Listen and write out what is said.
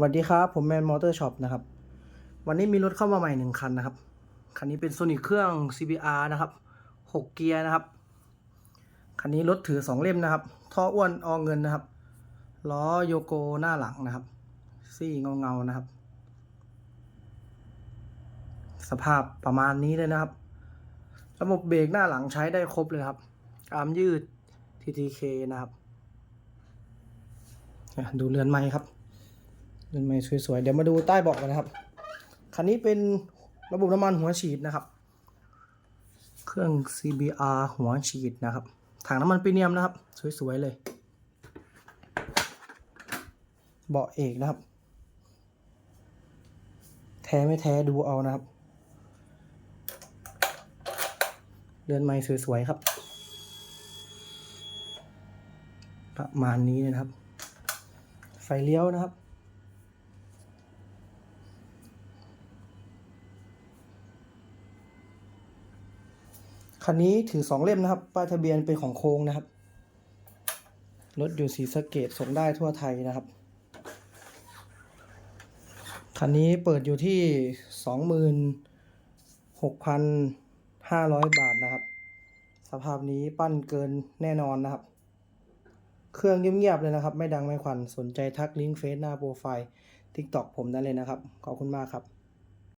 สวัสดีครับ ผมแมนมอเตอร์ช็อปนะครับ วันนี้มีรถเข้ามาใหม่หนึ่งคันนะครับ คันนี้เป็นโซนิ c เครื่อง CBR นะครับหกเกียร์นะครับ คันนี้รถถือสองเล่มนะครับ ท่ออ้วนออเงินนะครับ ล้อโยโกหน้าหลังนะครับ ซี่เงาเงานะครับ สภาพประมาณนี้เลยนะครับ ระบบเบรกหน้าหลังใช้ได้ครบเลยครับ อาร์มยืด TTK นะครับ ดูเรือนไม้ครับ รือนไม้สวยๆ เดี๋ยวมาดูใต้เบาะกันนะครับ คันนี้เป็นระบบน้ำมันหัวฉีดนะครับ เครื่อง CBR หัวฉีดนะครับ ถังน้ำมันพรีเมียมนะครับ สวยๆ เลย เบาะเอกนะครับ แท้ไม่แท้ดูเอานะครับ เรือนไม้สวยๆ ครับ ประมาณนี้นะครับ ไฟเลี้ยวนะครับ คันนี้ถือสองเล่มนะครับ ป้ายทะเบียนเป็นของโค้งนะครับ รถอยู่สีสเกตส่งได้ทั่วไทยนะครับ คันนี้เปิดอยู่ที่สองหมื่นหกพันห้าร้อยบาทนะครับ สภาพนี้ปั้นเกินแน่นอนนะครับ เครื่องเงียบๆเลยนะครับ ไม่ดังไม่ควัน สนใจทักลิงก์เฟซหน้าโปรไฟล์ TikTok ผมได้เลยนะครับ ขอบคุณมากครับ